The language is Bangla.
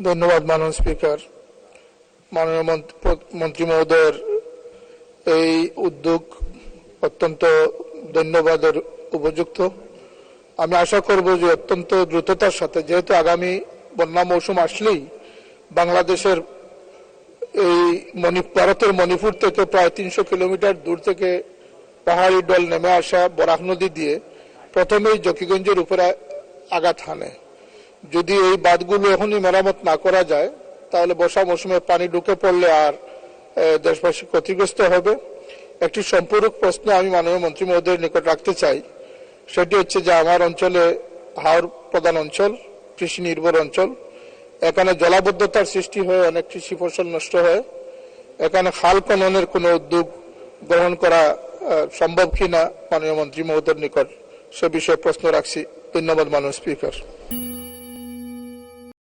ধন্যবাদ, মাননীয় স্পিকার। মাননীয় মন্ত্রী- মহোদয়ের এই উদ্যোগ অত্যন্ত ধন্যবাদের উপযুক্ত। আমি আশা করব যে অত্যন্ত দ্রুততার সাথে, যেহেতু আগামী বন্যা মৌসুম আসলেই বাংলাদেশের এই ভারতের মণিপুর থেকে প্রায় তিনশো কিলোমিটার দূর থেকে পাহাড়ি ডল নেমে আসা বরাক নদী দিয়ে প্রথমেই জকিগঞ্জের উপরে আঘাত হানে। যদি এই বাঁধগুলো এখনই মেরামত না করা যায়, তাহলে বর্ষা মৌসুমে পানি ঢুকে পড়লে আর দেশবাসী ক্ষতিগ্রস্ত হবে। একটি সম্পূরক প্রশ্ন আমি মাননীয় মন্ত্রী মহোদয়ের নিকট রাখতে চাই। সেটি হচ্ছে যে আমার অঞ্চলে হাওর প্রধান অঞ্চল, কৃষি নির্ভর অঞ্চল। এখানে জলাবদ্ধতার সৃষ্টি হয়ে অনেক কৃষি ফসল নষ্ট হয়। এখানে খাল খননের কোনো উদ্যোগ গ্রহণ করা সম্ভব কিনা, মাননীয় মন্ত্রী মহোদয়ের নিকট সে বিষয়ে প্রশ্ন রাখছি। ধন্যবাদ, মাননীয় স্পিকার।